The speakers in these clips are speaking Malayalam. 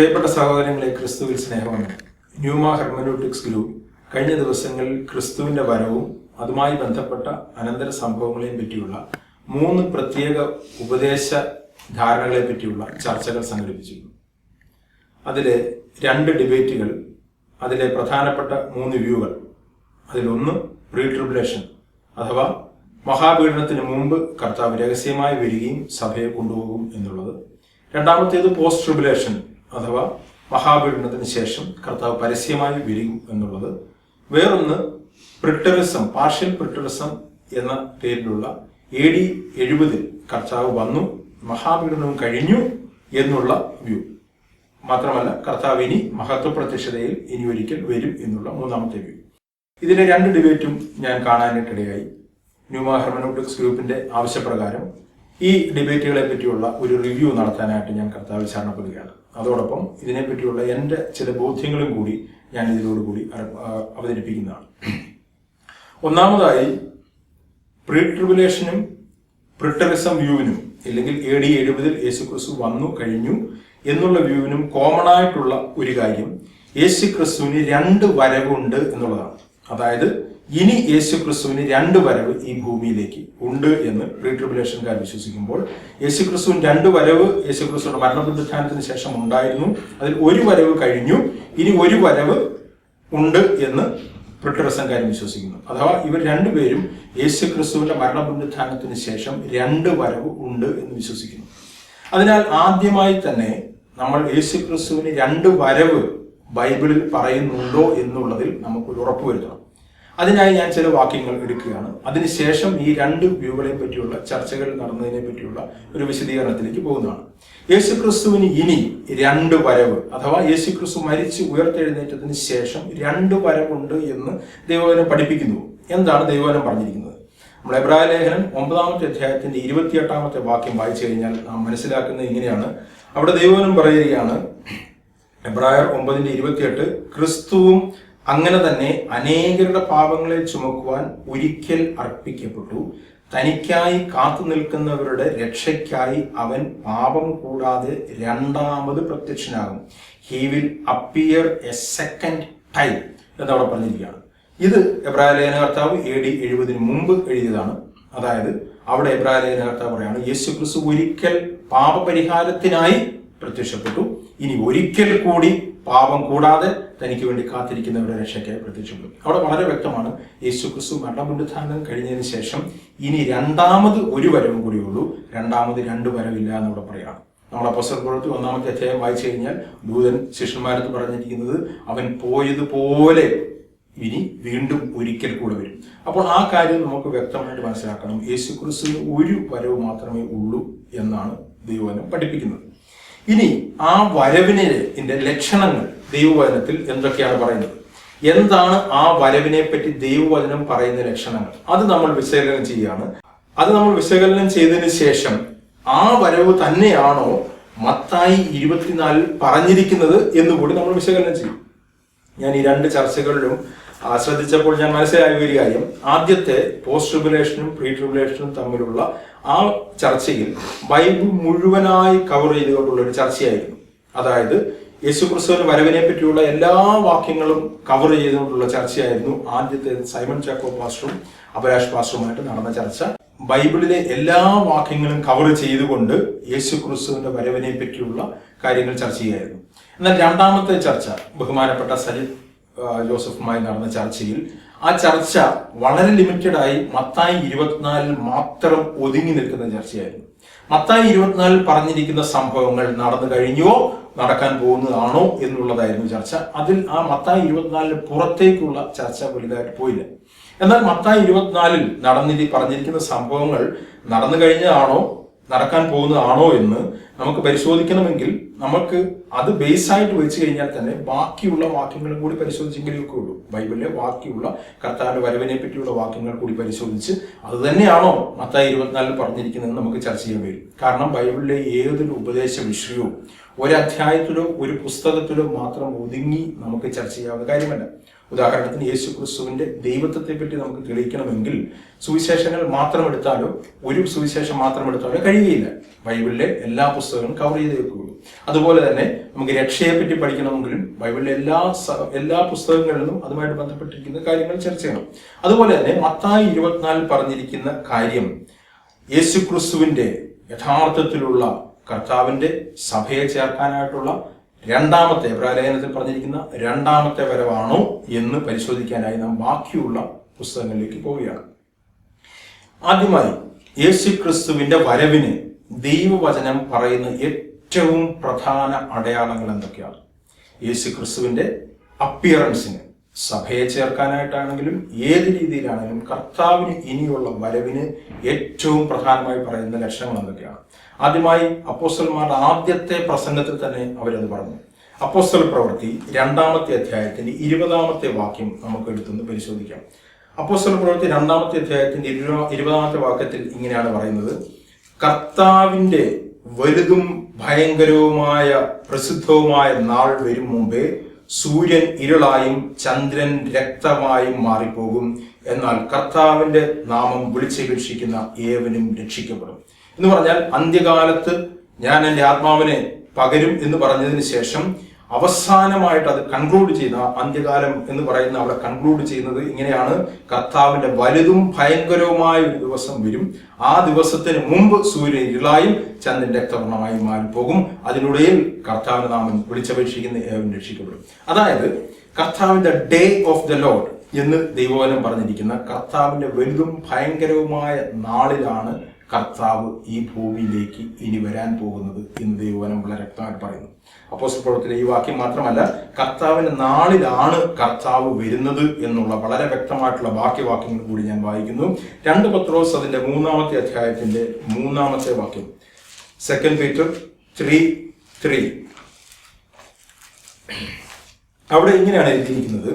പ്രിയപ്പെട്ട സഹോദരങ്ങളെ ക്രിസ്തുവിൽ സ്നേഹമാണ് ന്യൂമ ഹെർമനോട്ടിക്സ് ഗ്രൂപ്പ് കഴിഞ്ഞ ദിവസങ്ങളിൽ ക്രിസ്തുവിന്റെ വരവും അതുമായി ബന്ധപ്പെട്ട അനന്തര സംഭവങ്ങളെയും പറ്റിയുള്ള മൂന്ന് പ്രത്യേക ഉപദേശ ധാരണകളെ പറ്റിയുള്ള ചർച്ചകൾ സംഘടിപ്പിച്ചിരുന്നു. അതിലെ രണ്ട് ഡിബേറ്റുകൾ അതിലെ പ്രധാനപ്പെട്ട മൂന്ന് വ്യൂകൾ അതിലൊന്ന് പ്രീ ട്രിബുലേഷൻ അഥവാ മഹാപീഡനത്തിന് മുമ്പ് കർത്താവ് രഹസ്യമായി വരികയും സഭയെ കൊണ്ടുപോകും എന്നുള്ളത്. രണ്ടാമത്തേത് പോസ്റ്റ് ട്രിബുലേഷൻ അഥവാ മഹാപീഡനത്തിന് ശേഷം കർത്താവ് പരസ്യമായി വിരിയും എന്നുള്ളത് വേറൊന്ന് പ്രിട്ടറിസം പാർഷ്യൽ പ്രിട്ടറിസം എന്ന പേരിലുള്ള എ ഡി എഴുപതിൽ കർത്താവ് വന്നു മഹാപീഡനവും കഴിഞ്ഞു എന്നുള്ള വ്യൂ മാത്രമല്ല കർത്താവ് ഇനി മഹത്വ പ്രത്യക്ഷതയിൽ ഇനി ഒരിക്കൽ വരും എന്നുള്ള മൂന്നാമത്തെ വ്യൂ ഇതിലെ രണ്ട് ഡിബേറ്റും ഞാൻ കാണാനായിട്ടിടയായി ന്യൂമാ ഹെർമനോട്ടിക്സ് ഗ്രൂപ്പിന്റെ ആവശ്യപ്രകാരം ഈ ഡിബേറ്റുകളെ പറ്റിയുള്ള ഒരു റിവ്യൂ നടത്താനായിട്ട് ഞാൻ കർത്താവ് ശരണപ്പെടുകയാണ്. അതോടൊപ്പം ഇതിനെപ്പറ്റിയുള്ള എന്റെ ചില ബോധ്യങ്ങളും കൂടി ഞാൻ ഇതിനോടുകൂടി അവതരിപ്പിക്കുന്നതാണ്. ഒന്നാമതായി പ്രീ ട്രിബുലേഷനും പ്രിട്ടറിസം വ്യൂവിനും അല്ലെങ്കിൽ എ ഡി എഴുപതിൽ യേശുക്രിസ്തു വന്നു കഴിഞ്ഞു എന്നുള്ള വ്യൂവിനും കോമൺ ആയിട്ടുള്ള ഒരു കാര്യം യേശുക്രിസ്തുവിന് രണ്ട് വരവുണ്ട് എന്നുള്ളതാണ്. അതായത് ഇനി യേശുക്രിസ്തുവിന് രണ്ട് വരവ് ഈ ഭൂമിയിലേക്ക് ഉണ്ട് എന്ന് പ്രീ ട്രിബുലേഷൻകാർ വിശ്വസിക്കുമ്പോൾ യേശുക്രിസ്തുവിന് രണ്ട് വരവ് യേശുക്രിസ്തുവിന്റെ മരണപ്രതിഷ്ഠാനത്തിന് ശേഷം ഉണ്ടായിരുന്നു. അതിൽ ഒരു വരവ് കഴിഞ്ഞു. ഇനി ഒരു വരവ് ഉണ്ട് എന്ന് പ്രിട്ടറസംകാരും വിശ്വസിക്കുന്നു. അഥവാ ഇവർ രണ്ടുപേരും യേശു ക്രിസ്തുവിന്റെ മരണപുനരുത്ഥാനത്തിന് ശേഷം രണ്ട് വരവ് ഉണ്ട് എന്ന് വിശ്വസിക്കുന്നു. അതിനാൽ ആദ്യമായി തന്നെ നമ്മൾ യേശു ക്രിസ്തുവിന് രണ്ട് വരവ് ബൈബിളിൽ പറയുന്നുണ്ടോ എന്നുള്ളതിൽ നമുക്കൊരു ഉറപ്പ് വരുത്തണം. അതിനായി ഞാൻ ചില വാക്യങ്ങൾ എടുക്കുകയാണ്. അതിനുശേഷം ഈ രണ്ട് വ്യൂകളെ പറ്റിയുള്ള ചർച്ചകൾ നടന്നതിനെ പറ്റിയുള്ള ഒരു വിശദീകരണത്തിലേക്ക് പോകുന്നതാണ്. യേശുക്രിസ്തുവിന് ഇനി രണ്ട് വരവ് അഥവാ യേശുക്രിസ്തു മരിച്ച് ഉയർത്തെഴുന്നേറ്റത്തിന് ശേഷം രണ്ട് വരവുണ്ട് എന്ന് ദൈവവചനം പഠിപ്പിക്കുന്നു. എന്താണ് ദൈവവചനം പറഞ്ഞിരിക്കുന്നത്? നമ്മൾ എബ്രായ ലേഖനം ഒമ്പതാമത്തെ അധ്യായത്തിന്റെ ഇരുപത്തിയെട്ടാമത്തെ വാക്യം വായിച്ചു കഴിഞ്ഞാൽ നാം മനസ്സിലാക്കുന്നത് ഇങ്ങനെയാണ്. അവിടെ ദൈവവചനം പറയുകയാണ് എബ്രായർ ഒമ്പതിന്റെ ഇരുപത്തിയെട്ട് ക്രിസ്തുവും അങ്ങനെ തന്നെ അനേകരുടെ പാപങ്ങളെ ചുമക്കുവാൻ ഒരിക്കൽ അർപ്പിക്കപ്പെട്ടു. തനിക്കായി കാത്തു നിൽക്കുന്നവരുടെ രക്ഷയ്ക്കായി അവൻ പാപം കൂടാതെ രണ്ടാമത് പ്രത്യക്ഷനാകും. He will appear a second time എന്നവിടെ പറഞ്ഞിരിക്കുകയാണ്. ഇത് എബ്രായ ലേഖനകർത്താവ് എ ഡി എഴുപതിന് മുമ്പ് എഴുതിയതാണ്. അതായത് അവിടെ എബ്രായ ലേഖനകർത്താവ് പറയാണ് യേശു ക്രിസ്തു ഒരിക്കൽ പാപപരിഹാരത്തിനായി പ്രത്യക്ഷപ്പെട്ടു. ഇനി ഒരിക്കൽ കൂടി പാപം കൂടാതെ തനിക്ക് വേണ്ടി കാത്തിരിക്കുന്നവരുടെ രക്ഷയ്ക്കായി പ്രത്യക്ഷപ്പെടും അവിടെ വളരെ വ്യക്തമാണ് യേശു ക്രിസ്തു മരണപുനരുത്ഥാനം കഴിഞ്ഞതിന് ശേഷം ഇനി രണ്ടാമത് ഒരു വരവും കൂടിയുള്ളൂ. രണ്ടാമത് രണ്ട് വരവില്ല എന്നിവിടെ പറയാണ്. നമ്മൾ അപ്പസ്വർ പ്രവൃത്തി ഒന്നാമത്തെ അധ്യായം വായിച്ചു കഴിഞ്ഞാൽ ദൂതൻ ശിഷ്യന്മാരത്ത് പറഞ്ഞിരിക്കുന്നത് അവൻ പോയതുപോലെ ഇനി വീണ്ടും ഒരിക്കൽ കൂടെ വരും. അപ്പോൾ ആ കാര്യം നമുക്ക് വ്യക്തമായിട്ട് മനസ്സിലാക്കണം. യേശു ക്രിസ്തു ഒരു വരവ് മാത്രമേ ഉള്ളൂ എന്നാണ് ദൈവനം പഠിപ്പിക്കുന്നത്. ഇനി ആ വരവിനെ ലക്ഷണങ്ങൾ ദൈവവചനത്തിൽ എന്തൊക്കെയാണ് പറയുന്നത്? എന്താണ് ആ വരവിനെ പറ്റി ദൈവവചനം പറയുന്ന ലക്ഷണങ്ങൾ? അത് നമ്മൾ വിശകലനം ചെയ്യുകയാണ്. അത് നമ്മൾ വിശകലനം ചെയ്തതിന് ശേഷം ആ വരവ് തന്നെയാണോ മത്തായി ഇരുപത്തിനാലിൽ പറഞ്ഞിരിക്കുന്നത് എന്നുകൂടി നമ്മൾ വിശകലനം ചെയ്യും. ഞാൻ ഈ രണ്ട് ചർച്ചകളിലും ശ്രദ്ധിച്ചപ്പോൾ ഞാൻ മനസ്സിലായ ഒരു കാര്യം. ആദ്യത്തെ പോസ്റ്റ് ട്രിബുലേഷനും പ്രീ ട്രിബുലേഷനും തമ്മിലുള്ള ആ ചർച്ചയിൽ ബൈബിൾ മുഴുവനായി കവർ ചെയ്തുകൊണ്ടുള്ള ഒരു ചർച്ചയായിരുന്നു. അതായത് യേശു യേശുക്രിസ്തുവിന്റെ വരവിനെ പറ്റിയുള്ള എല്ലാ വാക്യങ്ങളും കവർ ചെയ്തുകൊണ്ടുള്ള ചർച്ചയായിരുന്നു ആദ്യത്തെ സൈമൺ ചാക്കോ പാസ്റ്ററും അഭിലാഷ് പാസ്റ്ററുമായിട്ട് നടന്ന ചർച്ച. ബൈബിളിലെ എല്ലാ വാക്യങ്ങളും കവർ ചെയ്തുകൊണ്ട് യേശു ക്രിസ്തുവിന്റെ വരവിനെ പറ്റിയുള്ള കാര്യങ്ങൾ ചർച്ച ചെയ്യായിരുന്നു. എന്നാൽ രണ്ടാമത്തെ ചർച്ച ബഹുമാനപ്പെട്ട സജിത് ആ, ജോസഫുമായി നടന്ന ചർച്ചയിൽ ആ ചർച്ച വളരെ ലിമിറ്റഡ് ആയി മത്തായി ഇരുപത്തിനാലിൽ മാത്രം ഒതുങ്ങി നിൽക്കുന്ന ചർച്ചയായിരുന്നു. മത്തായി ഇരുപത്തിനാലിൽ പറഞ്ഞിരിക്കുന്ന സംഭവങ്ങൾ നടന്നു കഴിഞ്ഞോ നടക്കാൻ പോകുന്നതാണോ എന്നുള്ളതായിരുന്നു ചർച്ച. അതിൽ ആ മത്തായി ഇരുപത്തിനാലിന് പുറത്തേക്കുള്ള ചർച്ച വലുതായിട്ട് പോയില്ല. എന്നാൽ മത്തായി ഇരുപത്തിനാലിൽ നടന്നിരി പറഞ്ഞിരിക്കുന്ന സംഭവങ്ങൾ നടന്നു കഴിഞ്ഞതാണോ നടക്കാൻ പോകുന്നതാണോ എന്ന് നമുക്ക് പരിശോധിക്കണമെങ്കിൽ നമുക്ക് അത് ബേസ് ആയിട്ട് വെച്ച് കഴിഞ്ഞാൽ തന്നെ ബാക്കിയുള്ള വാക്യങ്ങളും കൂടി പരിശോധിച്ചെങ്കിലേ ഉള്ളൂ ബൈബിളിലെ ബാക്കിയുള്ള കർത്താവിന്റെ വരവിനെ പറ്റിയുള്ള വാക്യങ്ങൾ കൂടി പരിശോധിച്ച് അത് തന്നെയാണോ മത്തായി ഇരുപത്തിനാലിൽ പറഞ്ഞിരിക്കുന്നത് നമുക്ക് ചർച്ച ചെയ്യാൻ വരും കാരണം ബൈബിളിലെ ഏതൊരു ഉപദേശ വിഷയവും അധ്യായത്തിലോ ഒരു പുസ്തകത്തിലോ മാത്രം ഒതുങ്ങി നമുക്ക് ചർച്ച ചെയ്യാവുന്ന കാര്യമല്ല. ഉദാഹരണത്തിന് യേശു ക്രിസ്തുവിന്റെ ദൈവത്വത്തെ പറ്റി നമുക്ക് തെളിയിക്കണമെങ്കിൽ സുവിശേഷങ്ങൾ മാത്രം എടുത്താലോ ഒരു സുവിശേഷം മാത്രം എടുത്താലോ കഴിയുകയില്ല. ബൈബിളിലെ എല്ലാ പുസ്തകങ്ങളും കവർ ചെയ്ത് വെക്കുകയുള്ളൂ അതുപോലെ തന്നെ നമുക്ക് രക്ഷയെ പറ്റി പഠിക്കണമെങ്കിലും ബൈബിളിലെ എല്ലാ എല്ലാ പുസ്തകങ്ങളിലും അതുമായിട്ട് ബന്ധപ്പെട്ടിരിക്കുന്ന കാര്യങ്ങൾ ചർച്ച ചെയ്യണം. അതുപോലെ തന്നെ മത്തായി ഇരുപത്തിനാലിൽ പറഞ്ഞിരിക്കുന്ന കാര്യം യേശു ക്രിസ്തുവിന്റെ യഥാർത്ഥത്തിലുള്ള കർത്താവിന്റെ സഭയെ ചേർക്കാനായിട്ടുള്ള രണ്ടാമത്തെ ലേഖനത്തിൽ പറഞ്ഞിരിക്കുന്ന രണ്ടാമത്തെ വരവാണോ എന്ന് പരിശോധിക്കാനായി നാം ബാക്കിയുള്ള പുസ്തകങ്ങളിലേക്ക് പോവുകയാണ്. ആദ്യമായി യേശു ക്രിസ്തുവിന്റെ വരവിന് ദൈവവചനം പറയുന്ന ഏറ്റവും പ്രധാന അടയാളങ്ങൾ എന്തൊക്കെയാണ്? യേശു ക്രിസ്തുവിന്റെ അപ്പിയറൻസിന് സഭയെ ചേർക്കാനായിട്ടാണെങ്കിലും ഏത് രീതിയിലാണെങ്കിലും കർത്താവിന് ഇനിയുള്ള വരവിന് ഏറ്റവും പ്രധാനമായി പറയുന്ന ലക്ഷണങ്ങൾ എന്തൊക്കെയാണ്? ആദ്യമായി അപ്പോസ്റ്റൽമാരുടെ ആദ്യത്തെ പ്രസംഗത്തിൽ തന്നെ അവരത് പറഞ്ഞു. അപ്പോസ്റ്റൽ പ്രവൃത്തി രണ്ടാമത്തെ അധ്യായത്തിന്റെ ഇരുപതാമത്തെ വാക്യം നമുക്ക് എടുത്തുനിന്ന് പരിശോധിക്കാം. അപ്പോസ്റ്റൽ പ്രവൃത്തി രണ്ടാമത്തെ അധ്യായത്തിന്റെ ഇരുപതാ- ഇരുപതാമത്തെ വാക്യത്തിൽ ഇങ്ങനെയാണ് പറയുന്നത്. കർത്താവിന്റെ വലുതും ഭയങ്കരവുമായ പ്രസിദ്ധവുമായ നാൾ വരും മുമ്പേ സൂര്യൻ ഇരുളായും ചന്ദ്രൻ രക്തമായും മാറിപ്പോകും. എന്നാൽ കർത്താവിന്റെ നാമം വിളിച്ചപേക്ഷിക്കുന്ന ഏവനും രക്ഷിക്കപ്പെടും. എന്ന് പറഞ്ഞാൽ അന്ത്യകാലത്ത് ഞാൻ എന്റെ ആത്മാവിനെ പകരും എന്ന് പറഞ്ഞതിന് ശേഷം അവസാനമായിട്ട് അത് കൺക്ലൂഡ് ചെയ്ത അന്ത്യകാലം എന്ന് പറയുന്ന അവിടെ കൺക്ലൂഡ് ചെയ്യുന്നത് ഇങ്ങനെയാണ്. കർത്താവിന്റെ വലുതും ഭയങ്കരവുമായ ഒരു ദിവസം വരും. ആ ദിവസത്തിന് മുമ്പ് സൂര്യൻ ഇരുളായും ചന്ദ്രൻ മാറി മാറിപ്പോകും. അതിനിടയിൽ കർത്താവിന്റെ നാമം വിളിച്ചപേക്ഷിക്കുന്ന ഏവൻ രക്ഷിക്കപ്പെടും. അതായത് കർത്താവിന്റെ ഡേ ഓഫ് ദ ലോഡ് എന്ന് ദൈവവനം പറഞ്ഞിരിക്കുന്ന കർത്താവിന്റെ വലുതും ഭയങ്കരവുമായ നാളിലാണ് കർത്താവ് ഈ ഭൂമിയിലേക്ക് ഇനി വരാൻ പോകുന്നത് എന്ന് ദൈവവനം വളരെ വ്യക്തമായിട്ട് പറയുന്നു. അപ്പോസ്റ്റൽ പ്രവർത്തിലെ ഈ വാക്യം മാത്രമല്ല കർത്താവിന്റെ നാളിലാണ് കർത്താവ് വരുന്നത് എന്നുള്ള വളരെ വ്യക്തമായിട്ടുള്ള വാക്യവാക്യങ്ങൾ കൂടി ഞാൻ വായിക്കുന്നു. രണ്ട് പത്രോസ് അതിന്റെ മൂന്നാമത്തെ അധ്യായത്തിന്റെ മൂന്നാമത്തെ വാക്യം. സെക്കൻഡ് പീറ്റർ ത്രീ ത്രീ അവിടെ ഇങ്ങനെയാണ് എഴുതിയിരിക്കുന്നത്.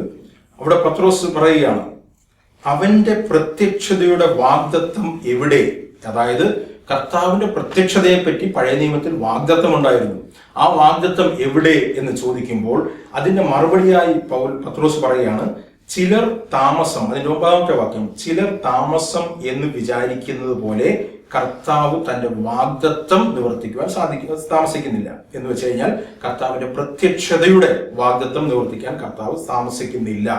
അവിടെ പത്രോസ് പറയുകയാണ് അവന്റെ പ്രത്യക്ഷതയുടെ വാഗ്ദത്വം എവിടെ? അതായത് കർത്താവിന്റെ പ്രത്യക്ഷതയെ പറ്റി പഴയ നിയമത്തിൽ വാഗ്ദത്വം ഉണ്ടായിരുന്നു ആ വാഗ്ദത്വം എവിടെ എന്ന് ചോദിക്കുമ്പോൾ അതിന്റെ മറുപടിയായി പൗൽ പത്രോസ് പറയുകയാണ് ചിലർ താമസം അതിന്റെ ഒമ്പതാമത്തെ വാക്യം ചിലർ താമസം എന്ന് വിചാരിക്കുന്നത് പോലെ കർത്താവ് തന്റെ വാഗ്ദത്വം നിവർത്തിക്കുവാൻ സാധിക്കുക താമസിക്കുന്നില്ല. എന്ന് വെച്ച് കഴിഞ്ഞാൽ കർത്താവിന്റെ പ്രത്യക്ഷതയുടെ വാഗ്ദത്വം നിവർത്തിക്കാൻ കർത്താവ് താമസിക്കുന്നില്ല.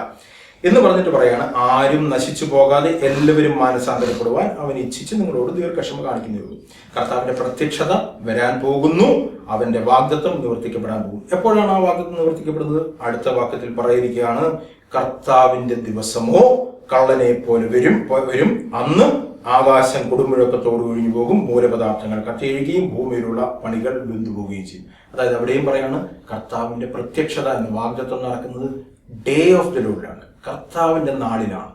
എന്ന് പറഞ്ഞിട്ട് പറയാണ് ആരും നശിച്ചു പോകാതെ എല്ലാവരും മാനസാന്തരപ്പെടുവാൻ അവൻ ഇച്ഛിച്ച് നിങ്ങളോട് ദീർഘക്ഷമ കാണിക്കുന്നേ കർത്താവിന്റെ പ്രത്യക്ഷത വരാൻ പോകുന്നു അവന്റെ വാഗ്ദത്വം നിവർത്തിക്കപ്പെടാൻ പോകും എപ്പോഴാണ് ആ വാഗ്ദത്വം നിവർത്തിക്കപ്പെടുന്നത്? അടുത്ത വാക്യത്തിൽ പറയുകയാണ് കർത്താവിന്റെ ദിവസമോ കള്ളനെ പോലെ വരും വരും. അന്ന് ആകാശം കൊടുമുഴക്കത്തോട് ഒഴിഞ്ഞു പോകും മൂലപദാർത്ഥങ്ങൾ കത്തിയൊഴുകയും ഭൂമിയിലുള്ള പണികൾ വെന്തുപോവുകയും ചെയ്യും. അതായത് അവിടെയും പറയാണ് കർത്താവിന്റെ പ്രത്യക്ഷത എന്ന വാഗ്ദത്വം നടക്കുന്നത് ഡേ ഓഫ് ദ ലോഡിലാണ് കർത്താവിന്റെ നാളിലാണ്.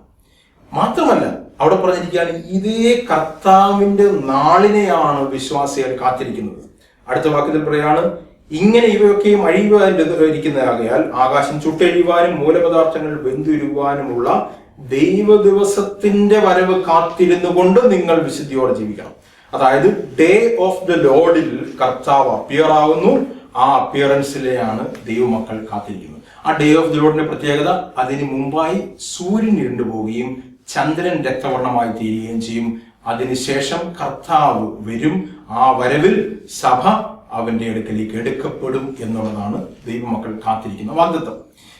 മാത്രമല്ല അവിടെ പറഞ്ഞിരിക്കുകയാണ് ഇതേ കർത്താവിന്റെ നാളിനെയാണ് വിശ്വാസികൾ കാത്തിരിക്കുന്നത്. അടുത്ത വാക്യത്തിൽ പറയാണ് ഇങ്ങനെ ഇവയൊക്കെയും അഴിയുവാനിരിക്കുന്നതാകയാൽ ആകാശം ചുട്ടെഴിയുവാനും മൂലപദാർത്ഥങ്ങൾ വെന്തുരുവാനുമുള്ള ദൈവ ദിവസത്തിന്റെ വരവ് കാത്തിരുന്നു കൊണ്ട് നിങ്ങൾ വിശുദ്ധിയോടെ ജീവിക്കണം. അതായത് ഡേ ഓഫ് ദ ലോഡിൽ കർത്താവ് അപ്പിയർ ആകുന്നു ആ അപ്പിയറൻസിലെയാണ് ദൈവമക്കൾ കാത്തിരിക്കുന്നത്. ആ ഡേ ഓഫ് ദി ലോഡിന്റെ പ്രത്യേകത അതിന് മുമ്പായി സൂര്യൻ ഇരുണ്ടു പോവുകയും ചന്ദ്രൻ രക്തവർണമായി തീരുകയും ചെയ്യും. അതിനുശേഷം കർത്താവ് വരും. ആ വരവിൽ സഭ അവന്റെ അടുക്കലേക്ക് എടുക്കപ്പെടും എന്നുള്ളതാണ് ദൈവമക്കൾ കാത്തിരിക്കുന്ന വാഗ്ദത്വം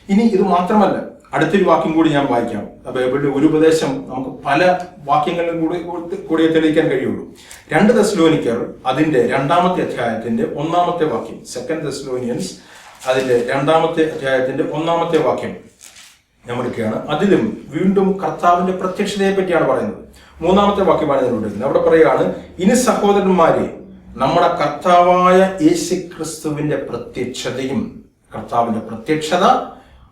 ഇനി ഇത് മാത്രമല്ല അടുത്തൊരു വാക്യം കൂടി ഞാൻ വായിക്കാം. ബൈബിളിന്റെ ഒരു ഉപദേശം നമുക്ക് പല വാക്യങ്ങളിലും കൂടി കൂടി തെളിയിക്കാൻ കഴിയുള്ളൂ. രണ്ട് ദസ്ലോനിക്കർ അതിന്റെ രണ്ടാമത്തെ അധ്യായത്തിന്റെ ഒന്നാമത്തെ വാക്യം സെക്കൻഡ് തെസ്ലോനിയൻസ് അതിന്റെ രണ്ടാമത്തെ അധ്യായത്തിന്റെ ഒന്നാമത്തെ വാക്യം ഞാൻ എടുക്കുകയാണ്. അതിലും വീണ്ടും കർത്താവിന്റെ പ്രത്യക്ഷതയെ പറ്റിയാണ് പറയുന്നത്. മൂന്നാമത്തെ വാക്യമാണ് എടുക്കുന്നത് അവിടെ പറയുകയാണ് ഇനി സഹോദരന്മാരെ നമ്മുടെ കർത്താവായ യേശു ക്രിസ്തുവിന്റെ പ്രത്യക്ഷതയും കർത്താവിന്റെ പ്രത്യക്ഷത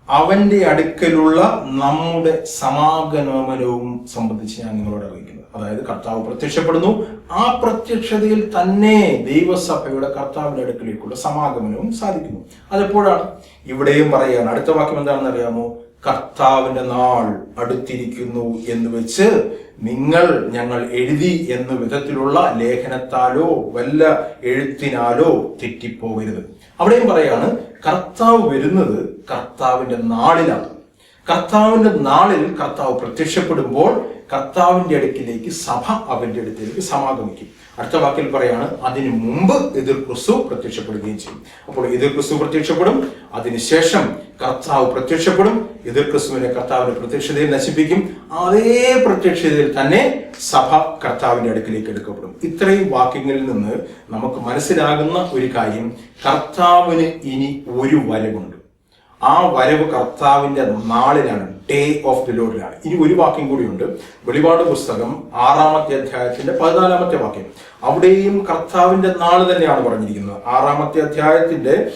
അവന്റെ അടുക്കലുള്ള നമ്മുടെ സമാഗമനവും സംബന്ധിച്ച് ഞാൻ നിങ്ങളോട് അറിയിക്കുന്നത് അതായത് കർത്താവ് പ്രത്യക്ഷപ്പെടുന്നു. ആ പ്രത്യക്ഷതയിൽ തന്നെ ദൈവസഭയുടെ കർത്താവിന്റെ അടുക്കലേക്കുള്ള സമാഗമനവും സാധിക്കുന്നു. അതെപ്പോഴാണ്? ഇവിടെയും പറയുകയാണ്. അടുത്ത വാക്യം എന്താണെന്ന് അറിയാമോ? കർത്താവിന്റെ നാൾ അടുത്തിരിക്കുന്നു എന്ന് വെച്ച് നിങ്ങൾ ഞങ്ങൾ എഴുതി എന്ന വിധത്തിലുള്ള ലേഖനത്താലോ വല്ല എഴുത്തിനാലോ തെറ്റിപ്പോകരുത്. അവിടെയും പറയാണ് കർത്താവ് വരുന്നത് കർത്താവിന്റെ നാളിലാണ്. കർത്താവിന്റെ നാളിൽ കർത്താവ് പ്രത്യക്ഷപ്പെടുമ്പോൾ കർത്താവിന്റെ അടുക്കിലേക്ക് സഭ അവന്റെ അടുത്തേക്ക് സമാഗമിക്കും. അടുത്ത വാക്കിൽ പറയാണ് അതിനു മുമ്പ് എതിർ ക്രിസ്തു പ്രത്യക്ഷപ്പെടുകയും ചെയ്യും. അപ്പോൾ എതിർ ക്രിസ്തു പ്രത്യക്ഷപ്പെടും അതിനുശേഷം കർത്താവ് പ്രത്യക്ഷപ്പെടും എതിർ ക്രിസ്തുവിനെ കർത്താവിന്റെ പ്രത്യക്ഷതയിൽ നശിപ്പിക്കും അതേ പ്രത്യക്ഷതയിൽ തന്നെ സഭ കർത്താവിന്റെ അടുക്കിലേക്ക് എടുക്കപ്പെടും. ഇത്രയും വാക്യങ്ങളിൽ നിന്ന് നമുക്ക് മനസ്സിലാകുന്ന ഒരു കാര്യം കർത്താവിന് ഇനി ഒരു വരവുണ്ട്. ആ വരവ് കർത്താവിന്റെ നാളിലാണ് ഡേ ഓഫ് ദി ലോഡിലാണ് ഇനി ഒരു വാക്യം കൂടിയുണ്ട്. വെളിപാട് പുസ്തകം ആറാമത്തെ അധ്യായത്തിന്റെ പതിനാലാമത്തെ വാക്യം. അവിടെയും കർത്താവിന്റെ നാൾ തന്നെയാണ് പറഞ്ഞിരിക്കുന്നത്. ആറാമത്തെ അധ്യായത്തിന്റെ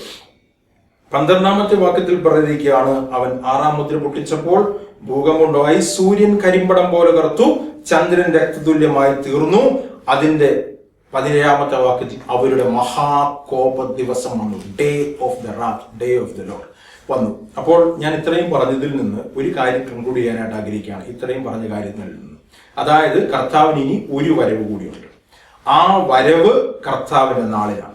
പന്ത്രണ്ടാമത്തെ വാക്യത്തിൽ പറഞ്ഞിരിക്കുകയാണ് അവൻ ആറാം മുദ്ര പൊട്ടിച്ചപ്പോൾ ഭൂകമ്പുണ്ടായി സൂര്യൻ കരിമ്പടം പോലെ കറുത്തു ചന്ദ്രൻ രക്തതുല്യമായി തീർന്നു. അതിന്റെ പതിനേഴാമത്തെ വാക്യത്തിൽ അവരുടെ മഹാകോപ ദിവസം വന്നു. Day of the wrath day of the lord വന്നു. അപ്പോൾ ഞാൻ ഇത്രയും പറഞ്ഞതിൽ നിന്ന് ഒരു കാര്യം കൺക്ലൂഡ് ചെയ്യാനായിട്ട് ആഗ്രഹിക്കുകയാണ്. ഇത്രയും പറഞ്ഞ കാര്യങ്ങളിൽ നിന്ന്. അതായത് കർത്താവിന് ഇനി ഒരു വരവ് കൂടിയുണ്ട്. ആ വരവ് കർത്താവിന്റെ നാളിലാണ്.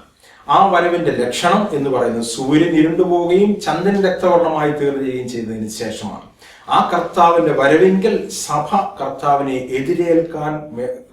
ആ വരവിന്റെ ലക്ഷണം എന്ന് പറയുന്നത് സൂര്യൻ ഇരുണ്ടു പോവുകയും ചന്ദ്രൻ രക്തവർണമായി തീർന്നുകയും ചെയ്തതിന് ശേഷമാണ്. ആ കർത്താവിന്റെ വരവെങ്കിൽ സഭ കർത്താവിനെ എതിരേൽക്കാൻ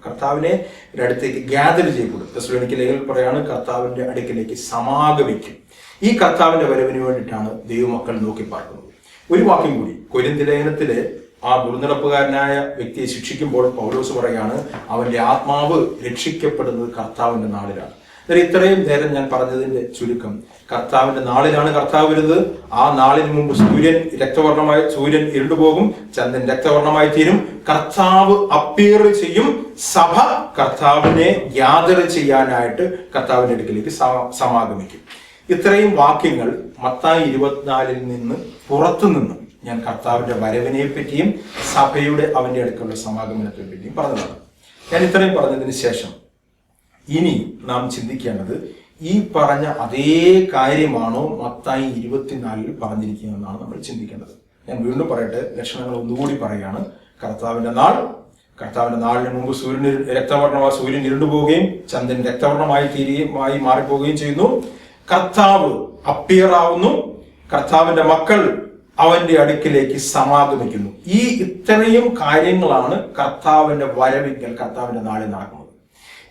കർത്താവിനെ അടുത്തേക്ക് ഗ്യാദർ ചെയ്യപ്പെടും ലേഖയിൽ പറയാണ് കർത്താവിന്റെ അടുക്കിലേക്ക് സമാഗമിക്കും. ഈ കർത്താവിന്റെ വരവിന് വേണ്ടിയിട്ടാണ് ദൈവമക്കൾ നോക്കി പാർക്കുന്നത്. ഒരു വാക്യം കൂടി. കൊരിന്തി ലേഖനത്തിലെ ആ ദുർനടപ്പുകാരനായ വ്യക്തിയെ ശിക്ഷിക്കുമ്പോൾ പൗലോസ് പറയാണ് അവന്റെ ആത്മാവ് രക്ഷിക്കപ്പെടുന്നത് കർത്താവിന്റെ നാളിലാണ്. എന്നാൽ ഇത്രയും നേരം ഞാൻ പറഞ്ഞതിന്റെ ചുരുക്കം. കർത്താവിന്റെ നാളിലാണ് കർത്താവ് വരുന്നത്. ആ നാളിന് മുമ്പ് സൂര്യൻ രക്തവർണമായി സൂര്യൻ ഇരുണ്ടുപോകും ചന്ദ്രൻ രക്തവർണമായി തീരും. കർത്താവ് അപ്പിയർ ചെയ്യും. സഭ കർത്താവിനെ യാതൊരു ചെയ്യാനായിട്ട് കർത്താവിന്റെ അടുക്കിലേക്ക് സമ- സമാഗമിക്കും. ഇത്രയും വാക്യങ്ങൾ മത്തായി ഇരുപത്തിനാലിൽ നിന്ന് പുറത്തു നിന്നും ഞാൻ കർത്താവിന്റെ വരവിനെ പറ്റിയും സഭയുടെ അവന്റെ അടുക്കുള്ള സമാഗമനത്തെ പറ്റിയും പറഞ്ഞതാണ്. ഞാൻ ഇത്രയും പറഞ്ഞതിന് ശേഷം ഇനി നാം ചിന്തിക്കേണ്ടത് ഈ പറഞ്ഞ അതേ കാര്യമാണോ മത്തായി ഇരുപത്തിനാലിൽ പറഞ്ഞിരിക്കുന്നതെന്നാണ് നമ്മൾ ചിന്തിക്കേണ്ടത്. ഞാൻ വീണ്ടും പറയട്ടെ ലക്ഷണങ്ങൾ ഒന്നുകൂടി പറയുകയാണ് കർത്താവിന്റെ നാൾ കർത്താവിന്റെ നാളിന് മുമ്പ് സൂര്യൻ ഇരു- രക്തവർണമായി സൂര്യൻ ഇരുണ്ടുപോവുകയും ചന്ദ്രൻ രക്തവർണമായി തീരുകയും ആയി മാറിപ്പോവുകയും ചെയ്യുന്നു. കർത്താവ് അപ്പിയർ ആവുന്നു. കർത്താവിന്റെ മക്കൾ അവന്റെ അടുക്കിലേക്ക് സമാഗമിക്കുന്നു. ഈ ഇത്രയും കാര്യങ്ങളാണ് കർത്താവിന്റെ വരവിക്കൽ കർത്താവിന്റെ നാളിൽ നടക്കുന്നത്.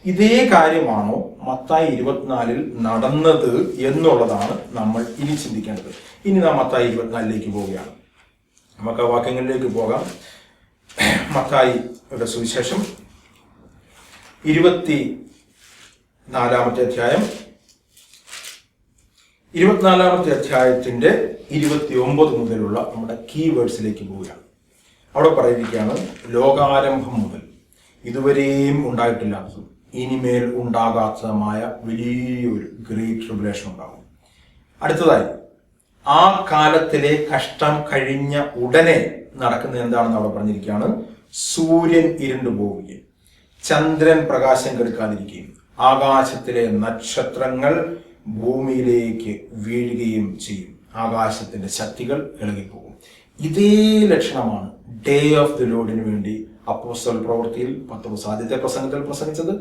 ഇതേ കാര്യമാണോ മത്തായി ഇരുപത്തിനാലിൽ നടന്നത് എന്നുള്ളതാണ് നമ്മൾ ഇനി ചിന്തിക്കേണ്ടത്. ഇനി നാം മത്തായി ഇരുപത്തിനാലിലേക്ക് പോവുകയാണ്. നമുക്ക് ആ വാക്യങ്ങളിലേക്ക് പോകാം. മത്തായി യുടെ സുവിശേഷം. ഇരുപത്തി നാലാമത്തെ അധ്യായം. ഇരുപത്തിനാലാമത്തെ അധ്യായത്തിന്റെ ഇരുപത്തി ഒമ്പത് മുതലുള്ള നമ്മുടെ കീവേഡ്സിലേക്ക് പോവുകയാണ് അവിടെ പറയുകയാണ് ലോകാരംഭം മുതൽ. ഇതുവരെയും ഉണ്ടായിട്ടില്ലാത്തതും ഇനിമേൽ ഉണ്ടാകാത്തതുമായ വലിയൊരു ഗ്രേറ്റ് ട്രിബുലേഷൻ ഉണ്ടാകും അടുത്തതായി ആ കാലത്തിലെ കഷ്ടം കഴിഞ്ഞ ഉടനെ നടക്കുന്നത് എന്താണെന്ന് അവിടെ പറഞ്ഞിരിക്കുകയാണ്. സൂര്യൻ ഇരുണ്ടു പോവുകയും ചന്ദ്രൻ പ്രകാശം കെടുക്കാതിരിക്കുകയും ആകാശത്തിലെ നക്ഷത്രങ്ങൾ ഭൂമിയിലേക്ക് വീഴുകയും ചെയ്യും. ആകാശത്തിന്റെ ശക്തികൾ ഇളകിപ്പോകും. ഇതേ ലക്ഷണമാണ് ഡേ ഓഫ് ദി ലോഡിന് വേണ്ടി അപ്പോസ്റ്റൽ പ്രവൃത്തിയിൽ പത്രോസ് ആദ്യത്തെ പ്രസംഗത്തിൽ പ്രസംഗിച്ചത്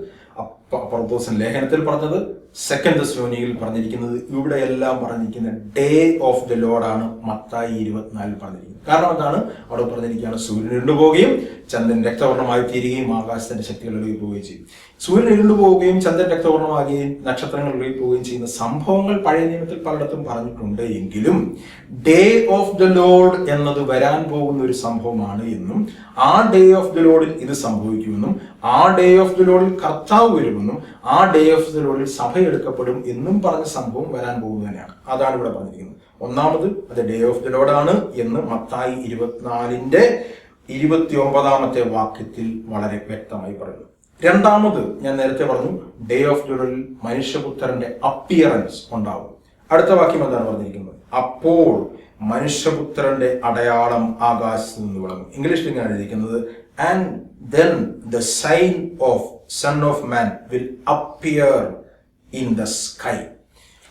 പത്രോസൻ ലേഖനത്തിൽ പറഞ്ഞത് സെക്കൻഡ് ദസ്ലോനിയിൽ പറഞ്ഞിരിക്കുന്നത് ഇവിടെയെല്ലാം പറഞ്ഞിരിക്കുന്ന ഡേ ഓഫ് ദി ലോഡാണ് മത്തായി ഇരുപത്തിനാലിൽ പറഞ്ഞിരിക്കുന്നത്. കാരണം എന്താണ്? അവിടെ പറഞ്ഞിരിക്കുകയാണ് സൂര്യൻ ഇരുണ്ടുപോവുകയും ചന്ദ്രൻ രക്തവർണമായി തീരുകയും ആകാശത്തിന്റെ ശക്തികൾ ഇളകി പോവുകയും ചെയ്യും. സൂര്യൻ ഇരുണ്ടുപോവുകയും ചന്ദ്രൻ രക്തവർണമാകുകയും നക്ഷത്രങ്ങൾ ഇളകി പോവുകയും ചെയ്യുന്ന സംഭവങ്ങൾ പഴയ നിയമത്തിൽ പലയിടത്തും പറഞ്ഞിട്ടുണ്ട് എങ്കിലും ഡേ ഓഫ് ദ ലോഡ് എന്നത് വരാൻ പോകുന്ന ഒരു സംഭവമാണ് എന്നും ആ ഡേ ഓഫ് ദ ലോഡിൽ ഇത് സംഭവിക്കുമെന്നും ആ ഡേ ഓഫ് ദി ലോഡിൽ കർത്താവ് വരുമെന്നും ആ ഡേ ഓഫ് ദി ലോഡിൽ സഭ എടുക്കപ്പെടും എന്നും പറഞ്ഞ സംഭവം വരാൻ പോകുന്നതന്നെയാണ് അതാണ് ഇവിടെ പറഞ്ഞിരിക്കുന്നത്. ഒന്നാമത് അത് ഡേ ഓഫ് ദി ലോഡാണ് എന്ന് മത്തായി ഇരുപത്തിനാലിന്റെ ഇരുപത്തി ഒമ്പതാമത്തെ വാക്യത്തിൽ വളരെ വ്യക്തമായി പറയുന്നു. രണ്ടാമത് ഞാൻ നേരത്തെ പറഞ്ഞു ഡേ ഓഫ് ദി ലോഡിൽ മനുഷ്യപുത്രന്റെ അപ്പിയറൻസ് ഉണ്ടാവും. അടുത്ത വാക്യം എന്താണ് പറഞ്ഞിരിക്കുന്നത്? അപ്പോൾ മനുഷ്യപുത്രന്റെ അടയാളം ആകാശത്ത് നിന്ന് വിളങ്ങും. ഇംഗ്ലീഷിൽ ഞാൻ എഴുതിയിരിക്കുന്നത് and then the sign of son of man will appear in the sky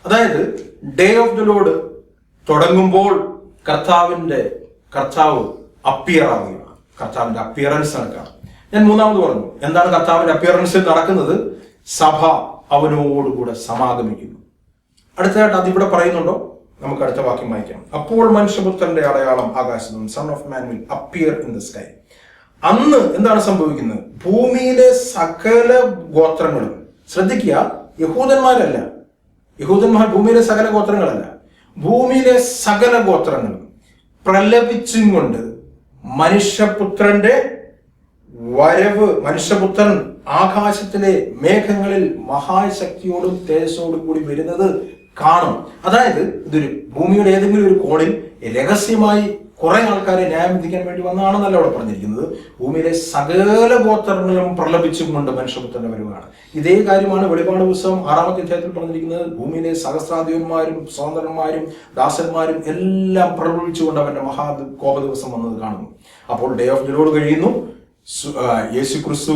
അതായത് ഡേ ഓഫ് ദ ലോഡ് തുടങ്ങുമ്പോൾ കർത്താവിന്റെ കർത്താവ് അപ്പിയർ ആവുകയാണ്. കർത്താവിന്റെ അപ്പിയറൻസ് നടക്കുകയാണ്. ഞാൻ മൂന്നാമത് പറഞ്ഞു. എന്താണ് കർത്താവിന്റെ അപ്പിയറൻസ് നടക്കുന്നത്? സഭ അവനോടുകൂടെ സമാഗമിക്കുന്നു. അടുത്തതായിട്ട് അതിവിടെ പറയുന്നുണ്ടോ? നമുക്ക് അടുത്ത വാക്യം വായിക്കാം. അപ്പോൾ മനുഷ്യപുത്രന്റെ അടയാളം ആകാശത്തും son of man will appear in the sky അന്ന് എന്താണ് സംഭവിക്കുന്നത്? ഭൂമിയിലെ സകല ഗോത്രങ്ങളും ശ്രദ്ധിക്കുക യഹൂദന്മാരല്ല. യഹൂദന്മാർ ഭൂമിയിലെ സകല ഗോത്രങ്ങളല്ല. ഭൂമിയിലെ സകല ഗോത്രങ്ങളും പ്രലപിച്ചും കൊണ്ട് മനുഷ്യപുത്രന്റെ വരവ് മനുഷ്യപുത്രൻ ആകാശത്തിലെ മേഘങ്ങളിൽ മഹാശക്തിയോടും തേജസ്സോടും കൂടി വരുന്നത് കാണും. അതായത് ഇതൊരു ഭൂമിയുടെ ഏതെങ്കിലും ഒരു കോണിൽ രഹസ്യമായി കുറെ ആൾക്കാരെ ന്യായം വിധിക്കാൻ വേണ്ടി വന്നതാണെന്നല്ല അവിടെ പറഞ്ഞിരിക്കുന്നത്. ഭൂമിയിലെ സകല ഗോത്രങ്ങളും പ്രലപിച്ചും കൊണ്ട് മനുഷ്യപുത്രന്റെ വരവാണ്. ഇതേ കാര്യമാണ് വെളിപാട് പുസ്തകം ആറാമത്തെ അധ്യായത്തിൽ പറഞ്ഞിരിക്കുന്നത്. ഭൂമിയിലെ സഹസ്രാധിപന്മാരും സ്വതന്ത്രന്മാരും ദാസന്മാരും എല്ലാം പ്രലപിച്ചുകൊണ്ട് അവന്റെ മഹാ കോപ ദിവസം വന്നത് കാണുന്നു. അപ്പോൾ ഡേ ഓഫ് ഡിലോട് കഴിയുന്നു. യേശു ക്രിസ്തു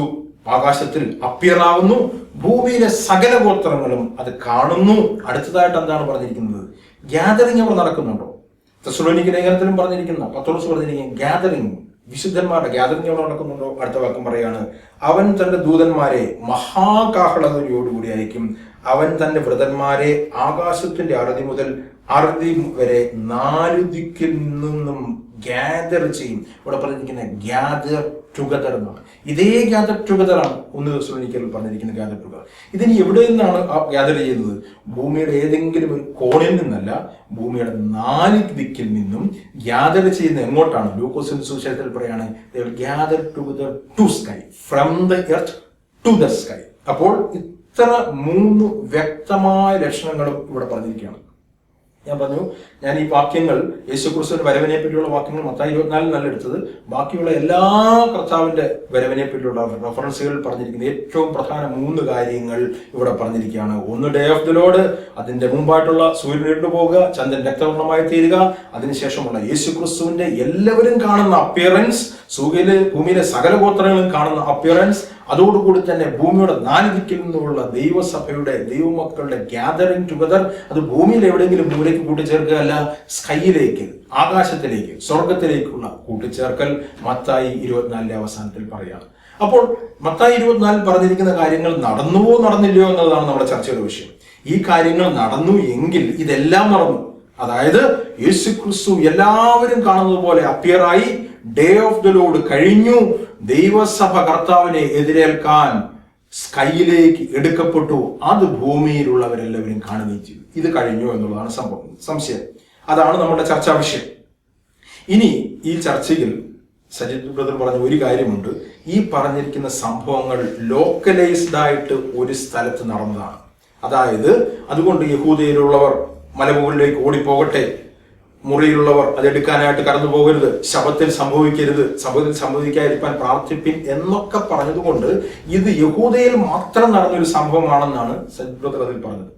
ആകാശത്തിൽ അപ്പിയറാവുന്നു ഭൂമിയിലെ സകല ഗോത്രങ്ങളും അത് കാണുന്നു. അടുത്തതായിട്ട് എന്താണ് പറഞ്ഞിരിക്കുന്നത്? ഗ്യാതറിങ് അവിടെ നടക്കുന്നുണ്ടോ? തെസ്സലോനിക്ക് ലേഖനത്തിലും പറഞ്ഞിരിക്കുന്ന പത്തോളസ് പറഞ്ഞിരിക്കുന്ന ഗ്യാതറിങ് വിശുദ്ധന്മാരുടെ ഗ്യാതറിങ് അവിടെ നടക്കുന്നുണ്ടോ. അടുത്ത വാക്യം പറയാണ് അവൻ തന്റെ ദൂതന്മാരെ മഹാകാഹളതയോടുകൂടി അയക്കും അവൻ തന്റെ വ്രതന്മാരെ ആകാശത്തിന്റെ അറുതി മുതൽ അറുതി വരെ നാലു ദിക്കിൽ നിന്നും ഗ്യാദർ ചെയ്യും. ഇവിടെ പറഞ്ഞിരിക്കുന്ന ഗ്യാദർ ടുഗദർ എന്നാണ്. ഇതേ ഗ്യാദർ ടുഗദർ ആണ് ഒന്ന് ദിവസം എനിക്ക് പറഞ്ഞിരിക്കുന്ന ഗ്യാദർ ടുഗദർ ഇതിന് എവിടെ നിന്നാണ് ഗ്യാദർ ചെയ്യുന്നത്? ഭൂമിയുടെ ഏതെങ്കിലും ഒരു കോണിൽ നിന്നല്ല ഭൂമിയുടെ നാല് ദിക്കിൽ നിന്നും ഗ്യാദർ ചെയ്യുന്ന എങ്ങോട്ടാണ്? ലൂക്കോസിന്റെ സുശേഷത്തിൽ പറയാണ് gather together to sky from the earth to the sky അപ്പോൾ ഇത്ര മൂന്ന് വ്യക്തമായ ലക്ഷണങ്ങളും ഇവിടെ പറഞ്ഞിരിക്കുകയാണ്. ഞാൻ പറഞ്ഞു ഞാൻ ഈ വാക്യങ്ങൾ യേശുക്രിസ്തുവിന്റെ വരവിനെ പറ്റിയുള്ള വാക്യങ്ങൾ മൊത്തം നല്ല എടുത്തത് ബാക്കിയുള്ള എല്ലാ കർത്താവിന്റെ വരവിനെ പറ്റിയുള്ള റെഫറൻസുകളിൽ പറഞ്ഞിരിക്കുന്ന ഏറ്റവും പ്രധാന മൂന്ന് കാര്യങ്ങൾ ഇവിടെ പറഞ്ഞിരിക്കുകയാണ്. ഒന്ന് ഡേ ഓഫ് ദി ലോഡ് അതിന്റെ മുമ്പായിട്ടുള്ള സൂര്യൻ ഇട്ടു പോവുക ചന്ദ്രൻ രക്തവർണമായി തീരുക അതിനുശേഷമുള്ള യേശുക്രിസ്തുവിന്റെ എല്ലാവരും കാണുന്ന അപ്പിയറൻസ് സൂര്യയിലെ ഭൂമിയിലെ സകല ഗോത്രങ്ങളും കാണുന്ന അപ്പിയറൻസ് അതോടുകൂടി തന്നെ ഭൂമിയുടെ നാല് ദിക്കിൽ നിന്നുള്ള ദൈവസഭയുടെ ദൈവമക്കളുടെ ഗ്യാതറിംഗ് ടുഗദർ അത് ഭൂമിയിൽ എവിടെയെങ്കിലും മൂലയ്ക്ക് കൂട്ടിച്ചേർക്കുകയല്ല സ്കൈയിലേക്ക് ആകാശത്തിലേക്ക് സ്വർഗത്തിലേക്കുള്ള കൂട്ടിച്ചേർക്കൽ മത്തായി ഇരുപത്തിനാലിന്റെ അവസാനത്തിൽ പറയാം. അപ്പോൾ മത്തായി ഇരുപത്തിനാലിൽ പറഞ്ഞിരിക്കുന്ന കാര്യങ്ങൾ നടന്നുവോ നടന്നില്ലയോ എന്നതാണ് നമ്മുടെ ചർച്ചയുടെ വിഷയം. ഈ കാര്യങ്ങൾ നടന്നു എങ്കിൽ ഇതെല്ലാം നടന്നു. അതായത് യേശു ക്രിസ്തു എല്ലാവരും കാണുന്നത് പോലെ അപ്പിയറായി ഡേ ഓഫ് ദ ലോഡ് കഴിഞ്ഞു. ദൈവസഭ കർത്താവിനെ എതിരേൽക്കാൻ സ്കൈയിലേക്ക് എടുക്കപ്പെട്ടു. അത് ഭൂമിയിലുള്ളവരെല്ലാവരും കാണുകയും ചെയ്തു. ഇത് കഴിഞ്ഞു എന്നുള്ളതാണ് സംഭവം. സംശയം. അതാണ് നമ്മുടെ ചർച്ചാ വിഷയം ഇനി ഈ ചർച്ചയിൽ സജിത് ബ്രദർ പറഞ്ഞ ഒരു കാര്യമുണ്ട്. ഈ പറഞ്ഞിരിക്കുന്ന സംഭവങ്ങൾ ലോക്കലൈസ്ഡ് ആയിട്ട് ഒരു സ്ഥലത്ത് നടന്നതാണ്. അതായത് അതുകൊണ്ട് യഹൂദയിലുള്ളവർ മലമുകളിലേക്ക് ഓടിപ്പോകട്ടെ. മുറിയിലുള്ളവർ അതെടുക്കാനായിട്ട് കടന്നു പോകരുത്. ശബത്തിൽ സംഭവിക്കരുത്. ശബത്തിൽ സംഭവിക്കാതിരിക്കാൻ പ്രാർത്ഥിപ്പിൻ എന്നൊക്കെ പറഞ്ഞതുകൊണ്ട് ഇത് യഹൂദയിൽ മാത്രം നടന്നൊരു സംഭവമാണെന്നാണ് സജ്ബ്രദർ അതിൽ പറഞ്ഞത്.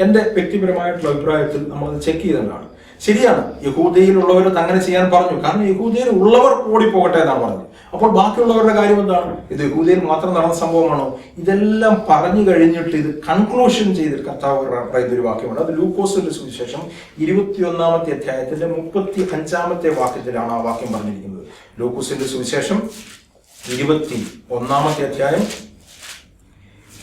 എന്റെ വ്യക്തിപരമായിട്ടുള്ള അഭിപ്രായത്തിൽ നമ്മളത് ചെക്ക് ചെയ്തതാണ്. ശരിയാണ് യഹൂദയിലുള്ളവർ അങ്ങനെ ചെയ്യാൻ പറഞ്ഞു. കാരണം യഹൂദയിൽ ഉള്ളവർ ഓടിപ്പോകട്ടെ എന്നാണ് പറഞ്ഞത്. അപ്പോൾ ബാക്കിയുള്ളവരുടെ കാര്യം എന്താണ്? ഇത് യഹൂദയിൽ മാത്രം നടന്ന സംഭവമാണോ? ഇതെല്ലാം പറഞ്ഞു കഴിഞ്ഞിട്ട് ഇത് കൺക്ലൂഷൻ ചെയ്ത് കർത്താവ് പറയുന്ന ഒരു വാക്യമാണ്. അത് ലൂക്കോസിന്റെ സുവിശേഷം ഇരുപത്തിയൊന്നാമത്തെ അധ്യായത്തിന്റെ മുപ്പത്തി അഞ്ചാമത്തെ വാക്യത്തിലാണ് ആ വാക്യം പറഞ്ഞിരിക്കുന്നത്. ലൂക്കോസിന്റെ സുവിശേഷം ഇരുപത്തി ഒന്നാമത്തെ അധ്യായം.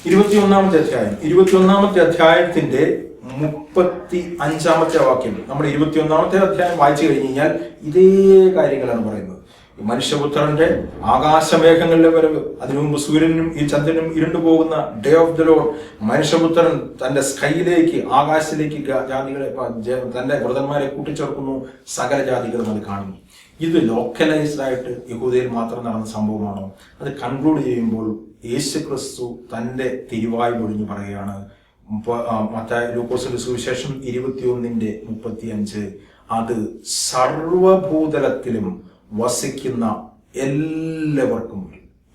ഇരുപത്തിയൊന്നാമത്തെ അധ്യായം. ഇരുപത്തിയൊന്നാമത്തെ അധ്യായത്തിന്റെ മുപ്പത്തി അഞ്ചാമത്തെ വാക്യം. നമ്മുടെ ഇരുപത്തിയൊന്നാമത്തെ അധ്യായം വായിച്ചു കഴിഞ്ഞു കഴിഞ്ഞാൽ ഇതേ കാര്യങ്ങളാണ് പറയുന്നത്. മനുഷ്യപുത്രന്റെ ആകാശമേഘങ്ങളിലെ വരവ് അതിനു മുമ്പ് സൂര്യനും ഈ ചന്ദ്രനും ഇരുണ്ടു പോകുന്ന ഡേ ഓഫ് ദ ലോഡ് മനുഷ്യപുത്രൻ തന്റെ സ്കൈയിലേക്ക് ആകാശത്തിലേക്ക് ജാതികളെ തന്റെ വ്രതന്മാരെ കൂട്ടിച്ചേർക്കുന്നു സകല ജാതികളും അത് കാണുന്നു. ഇത് ലോക്കലൈസ്ഡ് ആയിട്ട് യഹൂദയിൽ മാത്രം നടന്ന സംഭവമാണോ? അത് കൺക്ലൂഡ് ചെയ്യുമ്പോൾ യേശു ക്രിസ്തു തന്റെ തിരുവായി ഒഴിഞ്ഞു പറയുകയാണ്. മത്തായി ലൂക്കോസിന്റെ സുവിശേഷം ഇരുപത്തിയൊന്നിന്റെ മുപ്പത്തി അഞ്ച് അത് സർവഭൂതലത്തിലും വസിക്കുന്ന എല്ലാവർക്കും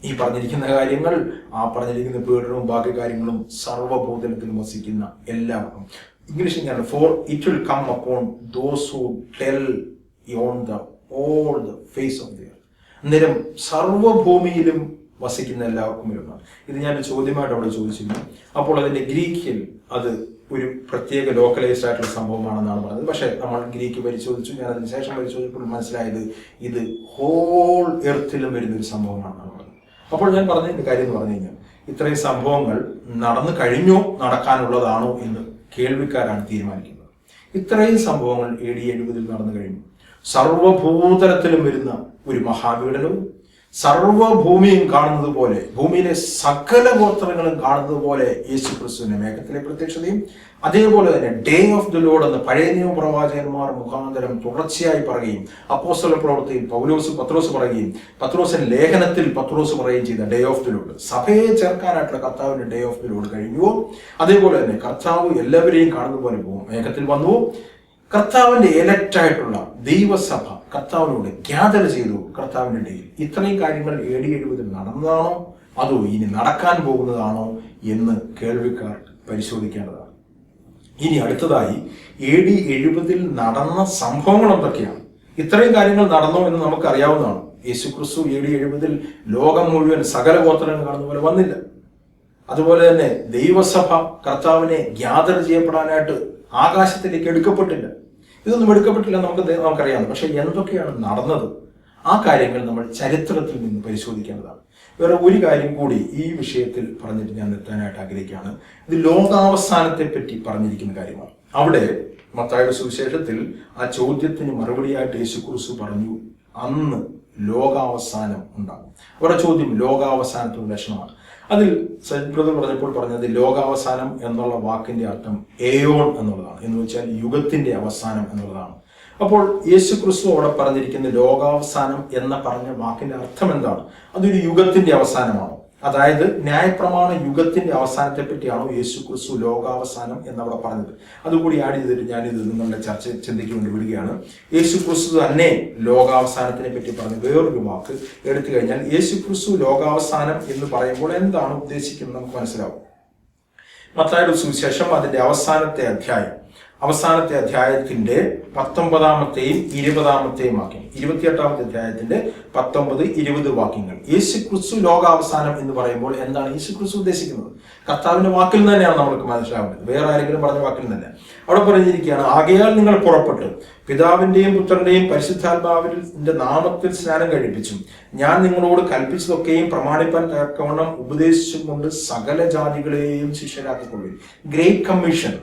ഈ പറഞ്ഞിരിക്കുന്ന കാര്യങ്ങൾ ആ പറഞ്ഞിരിക്കുന്ന പീഡനവും ബാക്കി കാര്യങ്ങളും സർവഭൂതലത്തിലും വസിക്കുന്ന എല്ലാവർക്കും. ഇംഗ്ലീഷ് ഇങ്ങനെയാണ് for it will come upon those who dwell on the all the face of the അന്നേരം സർവഭൂമിയിലും വസിക്കുന്ന എല്ലാവർക്കും വരുന്നതാണ് ഇത് ഞാൻ ചോദ്യമായിട്ട് അവിടെ ചോദിച്ചിരുന്നു. അപ്പോൾ അതിന്റെ ഗ്രീക്കിൽ അത് ഒരു പ്രത്യേക ലോക്കലൈസ്ഡ് ആയിട്ടുള്ള സംഭവമാണെന്നാണ് പറഞ്ഞത്. പക്ഷേ നമ്മൾ ഗ്രീക്ക് പരിശോധിച്ചു. ഞാൻ അതിന് ശേഷം പരിശോധിച്ചപ്പോൾ മനസ്സിലായത് ഇത് ഹോൾ എർത്തിലും വരുന്ന ഒരു സംഭവമാണെന്നാണ് പറഞ്ഞത്. അപ്പോൾ ഞാൻ പറഞ്ഞതിന്റെ കാര്യം എന്ന് പറഞ്ഞു കഴിഞ്ഞാൽ ഇത്രയും സംഭവങ്ങൾ നടന്നു കഴിഞ്ഞോ നടക്കാനുള്ളതാണോ എന്ന് കേൾവിക്കാരാണ് തീരുമാനിക്കുന്നത്. ഇത്രയും സംഭവങ്ങൾ എ ഡി എഴുപതിൽ നടന്നു കഴിഞ്ഞു. സർവഭൂതലത്തിലും വരുന്ന ഒരു മഹാപീഡനവും സർവഭൂമിയും കാണുന്നത് പോലെ ഭൂമിയിലെ സകല ഗോത്രങ്ങളും കാണുന്നത് പോലെ യേശു ക്രിസ്തുവിന്റെ മേഘത്തിലെ പ്രത്യക്ഷതയും അതേപോലെ തന്നെ ഡേ ഓഫ് ദി ലോഡ് എന്ന് പഴയ നിയമ പ്രവാചകന്മാർ മുഖാന്തരം തുടർച്ചയായി പറയുകയും അപ്പോസ്തല പ്രവൃത്തിയിൽ പൗലോസ് പത്രോസ് പറയുകയും പത്രോസിന്റെ ലേഖനത്തിൽ പത്രോസ് പറയുകയും ചെയ്ത ഡേ ഓഫ് ദി ലോഡ് സഭയെ ചേർക്കാനായിട്ടുള്ള കർത്താവിന്റെ ഡേ ഓഫ് ദി ലോഡ് കഴിഞ്ഞുവോ? അതേപോലെ തന്നെ കർത്താവ് എല്ലാവരെയും കാണുന്നത് പോലെ പോകും മേഘത്തിൽ വന്നു കർത്താവിന്റെ ഇലക്റ്റ് ആയിട്ടുള്ള ദൈവസഭ കർത്താവിനോട് ഗ്യാദർ ചെയ്തു കർത്താവിന്റെ ഇടയിൽ. ഇത്രയും കാര്യങ്ങൾ എ ഡി എഴുപതിൽ നടന്നതാണോ? അതോ ഇനി നടക്കാൻ പോകുന്നതാണോ എന്ന് കേൾവിക്കാർ പരിശോധിക്കേണ്ടതാണ്. ഇനി അടുത്തതായി എ ഡി എഴുപതിൽ നടന്ന സംഭവങ്ങൾ എന്തൊക്കെയാണ്? ഇത്രയും കാര്യങ്ങൾ നടന്നോ എന്ന് നമുക്ക് അറിയാവുന്നതാണ് യേശു ക്രിസ്തു എ ഡി എഴുപതിൽ ലോകം മുഴുവൻ സകല ഗോത്രങ്ങൾ കാണുന്ന പോലെ വന്നില്ല. അതുപോലെ തന്നെ ദൈവസഭ കർത്താവിനെ ഗ്യാതർ ചെയ്യപ്പെടാനായിട്ട് ആകാശത്തിലേക്ക് എടുക്കപ്പെട്ടില്ല. ഇതൊന്നും എടുക്കപ്പെട്ടില്ല നമുക്ക് നമുക്കറിയാം പക്ഷെ എന്തൊക്കെയാണ് നടന്നത്? ആ കാര്യങ്ങൾ നമ്മൾ ചരിത്രത്തിൽ നിന്ന് പരിശോധിക്കേണ്ടതാണ്. വേറെ ഒരു കാര്യം കൂടി ഈ വിഷയത്തിൽ പറഞ്ഞിട്ട് ഞാൻ നിർത്താനായിട്ട് ആഗ്രഹിക്കുകയാണ്. ഇത് ലോകാവസാനത്തെ പറ്റി പറഞ്ഞിരിക്കുന്ന കാര്യമാണ്. അവിടെ മത്തായുടെ സുവിശേഷത്തിൽ ആ ചോദ്യത്തിന് മറുപടിയായിട്ട് യേശു ക്രിസ്തു പറഞ്ഞു അന്ന് ലോകാവസാനം ഉണ്ടാകും. അവരുടെ ചോദ്യം ലോകാവസാനത്തിന് ലക്ഷണമാണ്. അതിൽ സജിത് പറഞ്ഞപ്പോൾ പറഞ്ഞത് ലോകാവസാനം എന്നുള്ള വാക്കിന്റെ അർത്ഥം ഏയോൺ എന്നുള്ളതാണ്. എന്ന് വെച്ചാൽ യുഗത്തിന്റെ അവസാനം എന്നുള്ളതാണ്. അപ്പോൾ യേശു ക്രിസ്തു അവിടെ പറഞ്ഞിരിക്കുന്ന ലോകാവസാനം എന്ന പറഞ്ഞ വാക്കിന്റെ അർത്ഥം എന്താണ്? അതൊരു യുഗത്തിന്റെ അവസാനമാണോ. അതായത് ന്യായപ്രമാണ യുഗത്തിന്റെ അവസാനത്തെ പറ്റിയാണോ യേശു ക്രിസ്തു ലോകാവസാനം എന്നവിടെ പറഞ്ഞത്. അതുകൂടി ആഡ് ചെയ്തിട്ട് ഞാൻ ഇത് നിങ്ങളുടെ ചർച്ച ചിന്തയ്ക്ക് വേണ്ടി വിടുകയാണ്. യേശു ക്രിസ്തു തന്നെ ലോകാവസാനത്തിനെ പറ്റി പറഞ്ഞ വേറൊരു വാക്ക് എടുത്തു കഴിഞ്ഞാൽ യേശു ക്രിസ്തു ലോകാവസാനം എന്ന് പറയുമ്പോൾ എന്താണ് ഉദ്ദേശിക്കുന്നത് നമുക്ക് മനസ്സിലാവും. മത്തായുടെ സുവിശേഷം അതിന്റെ അവസാനത്തെ അധ്യായം. അവസാനത്തെ അധ്യായത്തിന്റെ പത്തൊമ്പതാമത്തെയും ഇരുപതാമത്തെയും വാക്യം ഇരുപത്തിയെട്ടാമത്തെ അധ്യായത്തിന്റെ പത്തൊമ്പത് ഇരുപത് വാക്യങ്ങൾ. യേശു ക്രിസ്തു ലോകാവസാനം എന്ന് പറയുമ്പോൾ എന്താണ് യേശു ക്രിസ്തു ഉദ്ദേശിക്കുന്നത്? കർത്താവിന്റെ വാക്കിൽ തന്നെയാണ് നമ്മൾക്ക് മനസ്സിലാവേണ്ടത് വേറെ ആരെങ്കിലും പറഞ്ഞ വാക്കിൽ തന്നെ അവിടെ പറഞ്ഞിരിക്കുകയാണ് ആകയാൽ നിങ്ങൾ പുറപ്പെട്ട്. പിതാവിന്റെയും പുത്രന്റെയും പരിശുദ്ധാത്മാവിന്റെ നാമത്തിൽ സ്നാനം കഴിപ്പിച്ചും ഞാൻ നിങ്ങളോട് കൽപ്പിച്ചതൊക്കെയും പ്രമാണിപ്പാൻ തക്കവണ്ണം ഉപദേശിച്ചും കൊണ്ട് സകല ജാതികളെയും ശിഷ്യരാക്കിക്കൊള്ളും ഗ്രേറ്റ് കമ്മീഷൻ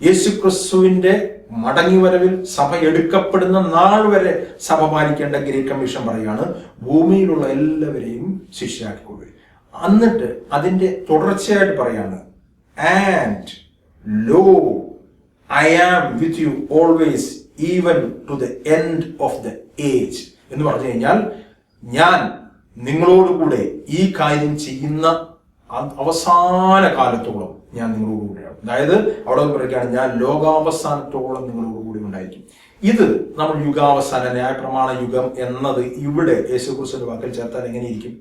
യേശു ക്രിസ്തുവിന്റെ മടങ്ങിവരവിൽ സഭ എടുക്കപ്പെടുന്ന നാൾ വരെ സഭ പാലിക്കേണ്ട ഗ്രേറ്റ് കമ്മീഷൻ പറയുകയാണ് ഭൂമിയിലുള്ള എല്ലാവരെയും ശിഷ്യരാക്കിക്കൊള്ളുക എന്നിട്ട് അതിന്റെ തുടർച്ചയായിട്ട് പറയാണ് and lo I am with you always even to the end of the age എന്ന് പറഞ്ഞു കഴിഞ്ഞാൽ ഞാൻ നിങ്ങളോടുകൂടെ ഈ കാര്യം ചെയ്യുന്ന അവസാന കാലത്തോളം ഞാൻ നിങ്ങളോട് കൂടെയാണ് അതായത് അവിടെ പറയുകയാണ് ഞാൻ ലോകാവസാനത്തോളം നിങ്ങളോട് കൂടി ഉണ്ടായിരിക്കും. ഇത് നമ്മൾ യുഗാവസാന ന്യായപ്രമാണ യുഗം എന്നത് ഇവിടെ യേശുക്രിസ്തുവിന്റെ വാക്കിൽ ചേർത്താൽ എങ്ങനെയിരിക്കും?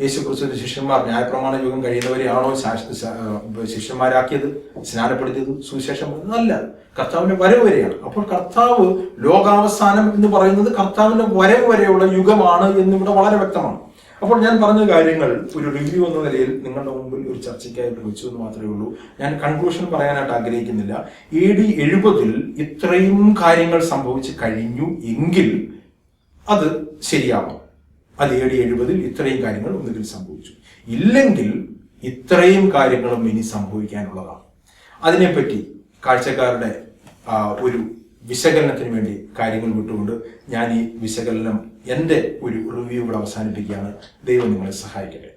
യേശുക്രിസ്തുവിന്റെ ശിഷ്യന്മാർ ന്യായപ്രമാണ യുഗം കഴിയുന്നവരെയാണോ ശിഷ്യന്മാരാക്കിയത് സ്നാനപ്പെടുത്തിയത് സുവിശേഷം? അല്ല. കർത്താവിന്റെ വരവ് വരെയാണ്. അപ്പോൾ കർത്താവ് ലോകാവസാനം എന്ന് പറയുന്നത് കർത്താവിന്റെ വരവ് വരെയുള്ള യുഗമാണ് എന്നിവിടെ വളരെ വ്യക്തമാണ്. അപ്പോൾ ഞാൻ പറഞ്ഞ കാര്യങ്ങൾ ഒരു റിവ്യൂ എന്ന നിലയിൽ നിങ്ങളുടെ മുമ്പിൽ ഒരു ചർച്ചയ്ക്കായിട്ട് വെച്ചു എന്ന് മാത്രമേ ഉള്ളൂ. ഞാൻ കൺക്ലൂഷൻ പറയാനായിട്ട് ആഗ്രഹിക്കുന്നില്ല. എ ഡി എഴുപതിൽ ഇത്രയും കാര്യങ്ങൾ സംഭവിച്ചു കഴിഞ്ഞു എങ്കിൽ അത് ശരിയാവാം. അത് എ ഡി എഴുപതിൽ ഇത്രയും കാര്യങ്ങൾ ഒന്നുകിൽ സംഭവിച്ചു. ഇല്ലെങ്കിൽ ഇത്രയും കാര്യങ്ങളും ഇനി സംഭവിക്കാനുള്ളതാണ്. അതിനെപ്പറ്റി കാഴ്ചക്കാരുടെ ഒരു വിശകലനത്തിന് വേണ്ടി കാര്യങ്ങൾ വിട്ടുകൊണ്ട് ഞാൻ ഈ വിശകലനം എന്റെ ഒരു റിവ്യൂ ഇവിടെ അവസാനിപ്പിക്കുകയാണ്. ദൈവം നിങ്ങളെ സഹായിക്കട്ടെ.